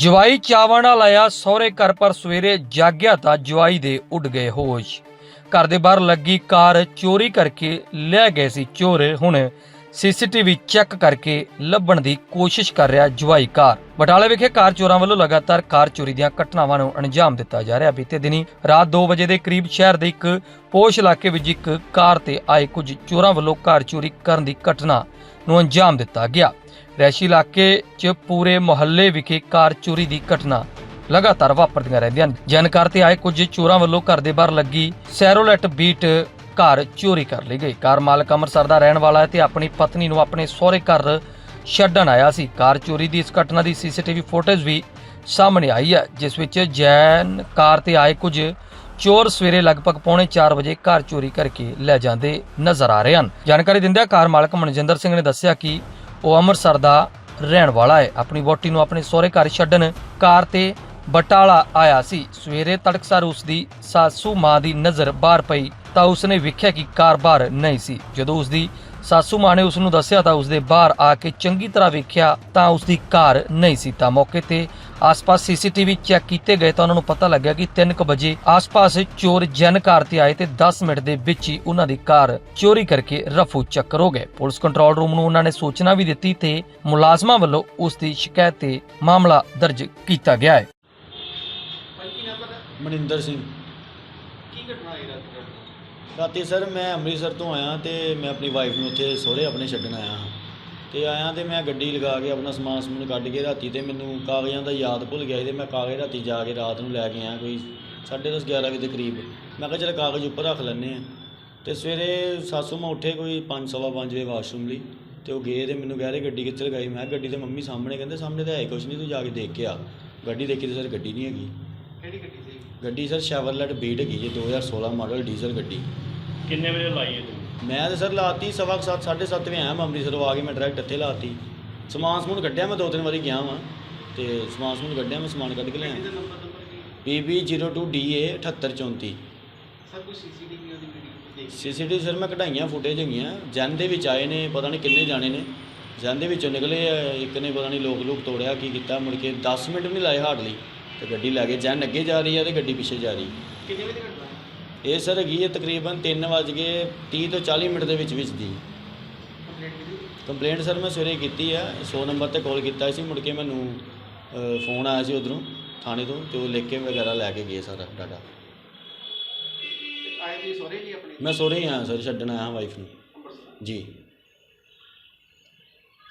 ਜਵਾਈ ਚਾਵਾਂ ਨਾਲ ਆਇਆ, ਸਹੁਰੇ ਘਰ ਪਰ ਸਵੇਰੇ ਜਾਗਿਆ ਤਾਂ ਜਵਾਈ ਦੇ ਉੱਡ ਗਏ ਹੋਸ਼। ਘਰ ਦੇ ਬਾਹਰ ਲੱਗੀ ਕਾਰ, ਚੋਰੀ ਕਰਕੇ ਲੈ ਗਏ ਸੀ ਚੋਰ। ਹੁਣ ਸੀਸੀਟੀਵੀ ਚੈੱਕ ਕਰਕੇ ਲੱਭਣ ਦੀ ਕੋਸ਼ਿਸ਼ ਕਰ ਰਿਹਾ ਜਵਾਈ ਕਾਰ। ਬਟਾਲੇ ਵਿਖੇ ਕਾਰ ਚੋਰਾਂ ਵੱਲੋਂ ਲਗਾਤਾਰ ਕਾਰ ਚੋਰੀ ਦੀਆਂ ਘਟਨਾਵਾਂ ਨੂੰ ਅੰਜਾਮ ਦਿੱਤਾ ਜਾ ਰਿਹਾ। ਬੀਤੇ ਦਿਨੀ ਰਾਤ 2 ਵਜੇ ਦੇ ਕਰੀਬ ਸ਼ਹਿਰ ਦੇ ਇੱਕ ਪੋਸ਼ ਇਲਾਕੇ ਵਿੱਚ ਇੱਕ ਕਾਰ ਤੇ ਆਏ ਕੁਝ ਚੋਰਾਂ ਵੱਲੋਂ ਕਾਰ ਚੋਰੀ ਕਰਨ ਦੀ ਘਟਨਾ ਨੂੰ ਅੰਜਾਮ ਦਿੱਤਾ ਗਿਆ। ਰੈਸ਼ੀ ਇਲਾਕੇ 'ਚ ਪੂਰੇ ਮੁਹੱਲੇ ਵਿਖੇ ਕਾਰ ਚੋਰੀ ਦੀ ਘਟਨਾ ਲਗਾਤਾਰ ਵਾਪਰਦੀਆਂ ਰਹਿੰਦੀਆਂ ਹਨ। ਜਾਣਕਾਰ ਤੇ ਆਏ ਕੁਝ ਚੋਰਾਂ ਵੱਲੋਂ ਘਰ ਦੇ ਬਾਹਰ ਲੱਗੀ ਸੈਰੋਲੈਟ ਬੀਟ ਘਰ ਚੋਰੀ ਕਰ ਲਈ ਗਈ। ਕਾਰ ਮਾਲਕ ਅੰਮ੍ਰਿਤਸਰ ਦਾ ਰਹਿਣ ਵਾਲਾ ਹੈ ਤੇ ਆਪਣੀ ਪਤਨੀ ਨੂੰ ਆਪਣੇ ਸਹੁਰੇ ਘਰ ਛੱਡਣ ਆਇਆ ਸੀ। ਕਾਰ ਚੋਰੀ ਦੀ ਇਸ ਘਟਨਾ ਦੀ ਸੀਸੀਟੀਵੀ ਫੁਟੇਜ ਵੀ ਸਾਹਮਣੇ ਆਈ ਹੈ, ਜਿਸ ਵਿੱਚ ਜੈਨ ਕਾਰ ਤੇ ਆਏ ਕੁਝ ਚੋਰ ਸਵੇਰੇ ਲਗਭਗ ਪੌਣੇ 4 ਵਜੇ ਘਰ ਚੋਰੀ ਕਰਕੇ ਲੈ ਜਾਂਦੇ ਨਜ਼ਰ ਆ ਰਹੇ ਹਨ। ਜਾਣਕਾਰੀ ਦਿੰਦਿਆਂ ਕਾਰ ਮਾਲਕ ਮਨਜਿੰਦਰ ਸਿੰਘ ਨੇ ਦੱਸਿਆ ਕਿ ਉਹ ਅੰਮ੍ਰਿਤਸਰ ਦਾ ਰਹਿਣ ਵਾਲਾ ਹੈ। ਆਪਣੀ ਵੋਟੀ ਨੂੰ ਆਪਣੇ ਸਹੁਰੇ ਘਰ ਛੱਡਣ ਕਾਰ ਤੇ ਬਟਾਲਾ ਆਇਆ ਸੀ। ਸਵੇਰੇ ਤੜਕਸਾਰ ਉਸ ਦੀ ਸਾਸੂ ਮਾਂ ਦੀ ਨਜ਼ਰ ਬਾਹਰ ਪਈ। ਤਾਂ ਉਸਨੇ ਵੇਖਿਆ ਕਿ ਕਾਰ ਬਾਹਰ ਨਹੀਂ ਸੀ। ਜਦੋਂ ਉਸ ਦੀ ਸਾਸੂ ਮਾਂ ਨੇ ਉਸ ਨੂੰ ਦੱਸਿਆ ਤਾਂ ਉਸ ਦੇ ਬਾਹਰ ਆ ਕੇ ਚੰਗੀ ਤਰ੍ਹਾਂ ਵੇਖਿਆ ਤਾਂ ਉਸ ਦੀ ਕਾਰ ਨਹੀਂ ਸੀ। ਤਾਂ ਮੌਕੇ ਤੇ ਆਸ-ਪਾਸ ਸੀਸੀਟੀਵੀ ਚੈੱਕ ਕੀਤੇ ਗਏ ਤਾਂ ਉਹਨਾਂ ਨੂੰ ਪਤਾ ਲੱਗਿਆ ਕਿ 3:00 ਵਜੇ ਆਸ-ਪਾਸ ਚੋਰ ਜਨ ਕਾਰ ਤੇ ਆਏ ਤੇ 10 ਮਿੰਟ ਦੇ ਵਿੱਚ ਹੀ ਉਹਨਾਂ ਦੀ ਕਾਰ ਚੋਰੀ ਕਰਕੇ ਰਫੂ ਚੱਕਰ ਹੋ ਗਏ। ਪੁਲਿਸ ਕੰਟਰੋਲ ਰੂਮ ਨੂੰ ਉਹਨਾਂ ਨੇ ਸੂਚਨਾ ਵੀ ਦਿੱਤੀ ਤੇ ਮੁਲਾਜ਼ਮਾਂ ਵੱਲੋਂ ਉਸ ਦੀ ਸ਼ਿਕਾਇਤ ਤੇ ਮਾਮਲਾ ਦਰਜ ਕੀਤਾ ਗਿਆ ਹੈ। ਮਨਿੰਦਰ ਸਿੰਘ। ਕੀ ਘਟਨਾ ਹੋਈ ਰਾਤ ਨੂੰ ਰਾਤੀ ਸਰ ਮੈਂ ਅੰਮ੍ਰਿਤਸਰ ਤੋਂ ਆਇਆ ਤੇ ਮੈਂ ਆਪਣੀ ਵਾਈਫ ਨੂੰ ਉੱਥੇ ਸਹੁਰੇ ਆਪਣੇ ਛੱਡਣ ਆਇਆ ਹਾਂ। ਤੇ ਆਇਆ ਤੇ ਮੈਂ ਗੱਡੀ ਲਗਾ ਕੇ ਆਪਣਾ ਸਮਾਨ ਸਮੂਨ ਕੱਢ ਕੇ ਰਾਤੀ ਤੇ ਮੈਨੂੰ ਕਾਗਜ਼ਾਂ ਦਾ ਯਾਦ ਭੁੱਲ ਗਿਆ ਸੀ ਤੇ ਮੈਂ ਕਾਗਜ਼ ਰਾਤੀ ਜਾ ਕੇ ਰਾਤ ਨੂੰ ਲੈ ਕੇ ਆਇਆ ਕੋਈ 10:30 11 ਵਜੇ ਦੇ ਕਰੀਬ। ਮੈਂ ਕਿਹਾ ਚਲ ਕਾਗਜ਼ ਉੱਪਰ ਰੱਖ ਲੈਂਦੇ ਆ ਤੇ ਸਵੇਰੇ ਸਾਸੂ ਮਾਂ ਉੱਠੇ ਕੋਈ 5:30 ਵਜੇ ਵਾਸ਼ਰੂਮ ਲਈ ਤੇ ਉਹ ਗਏ ਤੇ ਮੈਨੂੰ ਕਹਿ ਰਹੇ ਗੱਡੀ ਕਿੱਥੇ ਲਗਾਈ ਮੈਂ ਗੱਡੀ ਤੇ ਮੰਮੀ ਸਾਹਮਣੇ ਕਹਿੰਦੇ, ਸਾਹਮਣੇ ਤਾਂ ਹੈ ਕੁਛ ਨਹੀਂ, ਤੂੰ ਜਾ ਕੇ ਦੇਖ ਕੇ ਆ। ਗੱਡੀ ਦੇਖੀ ਤੇ ਸਰ ਗੱਡੀ ਨਹੀਂ ਹੈਗੀ। ਕਿਹੜੀ ਗੱਡੀ ਸੀ? ਗੱਡੀ ਸਰ ਸ਼ੈਵਰਲੈਟ ਬੀਟ ਹੈਗੀ ਜੀ 2016 ਮਾਡਲ ਡੀਜ਼ਲ ਗੱਡੀ। ਕਿੰਨੇ ਵਜੇ ਲਾਈ ਹੈ ਤੂੰ ਮੈਂ ਤੇ ਸਰ ਲਾਤੀ ਸਵਾ ਕੁ ਸੱਤ ਸਾਢੇ ਸੱਤ ਵਜੇ ਆਇਆ ਮੈਂ ਅੰਮ੍ਰਿਤਸਰੋਂ ਆ ਕੇ ਮੈਂ ਡਾਇਰੈਕਟ ਇੱਥੇ ਲਾਤੀ। ਸਮਾਨ ਸਮੂਨ ਕੱਢਿਆ ਮੈਂ ਦੋ ਤਿੰਨ ਵਾਰੀ ਗਿਆ ਵਾਂ ਤੇ ਸਮਾਨ ਸਮੂਨ ਕੱਢਿਆ ਮੈਂ ਸਮਾਨ ਕੱਢ ਕੇ ਲਿਆਇਆ। ਇਹਦਾ ਨੰਬਰ ਨੰਬਰ ਕੀ PB02DA 7834 ਸਰ ਕੋਈ ਸੀਸੀਟੀਵੀ ਉਹਦੀ ਵੀਡੀਓ ਦੇਖ? ਸੀਸੀਟੀਵੀ ਸਰ ਮੈਂ ਕਢਾਈਆਂ ਫੁਟੇਜ ਹੈਗੀਆਂ ਜਨ ਦੇ ਵਿੱਚ ਆਏ ਨੇ ਪਤਾ ਨਹੀਂ ਕਿੰਨੇ ਜਾਣੇ ਨੇ। ਜਨ ਦੇ ਵਿੱਚੋਂ ਨਿਕਲੇ ਆ, ਇੱਕ ਨੇ ਪਤਾ ਨਹੀਂ ਲੋਕ ਲੋਕ ਤੋੜਿਆ ਕੀ ਕੀਤਾ ਮੁੜ ਕੇ 10 ਮਿੰਟ ਵੀ ਨਹੀਂ ਲਾਏ ਹਾਰਡਲੀ। ਤੇ ਗੱਡੀ ਲੈ ਕੇ ਜਨ ਅੱਗੇ ਜਾ ਰਹੀ ਹੈ ਤੇ ਗੱਡੀ ਪਿੱਛੇ ਜਾ ਰਹੀ। ਕਿੰਨੇ ਵਜੇ ਦੀ ਘਟਨਾ ਹੈ ਇਹ ਸਰ ਹੈਗੀ ਹੈ ਤਕਰੀਬਨ 3 ਵਜ ਕੇ 30 ਤੋਂ 40 ਮਿੰਟ ਦੇ ਵਿੱਚ ਵਿੱਚ ਦੀ। ਕੰਪਲੇਂਟ ਕੀਤੀ? ਕੰਪਲੇਂਟ ਸਰ ਮੈਂ ਸਵੇਰੇ ਕੀਤੀ ਹੈ 100 ਨੰਬਰ ਤੇ ਕਾਲ ਕੀਤਾ ਸੀ ਮੁੜ ਕੇ ਮੈਨੂੰ ਫੋਨ ਆਇਆ ਸੀ ਉਧਰੋਂ ਥਾਣੇ ਤੋਂ ਤੇ ਉਹ ਲਿਖ ਕੇ ਵਗੈਰਾ ਲੈ ਕੇ ਗਏ ਸਾਰਾ ਡਾਟਾ। ਤੇ ਆਏ ਜੀ ਸੋਰੇ ਜੀ ਆਪਣੇ? ਮੈਂ ਸੋਰੇ ਹੀ ਆਇਆ ਸਰ ਛੱਡਣ ਆਇਆ ਵਾਈਫ ਨੂੰ। ਅੰਮ੍ਰਿਤਸਰ। ਜੀ।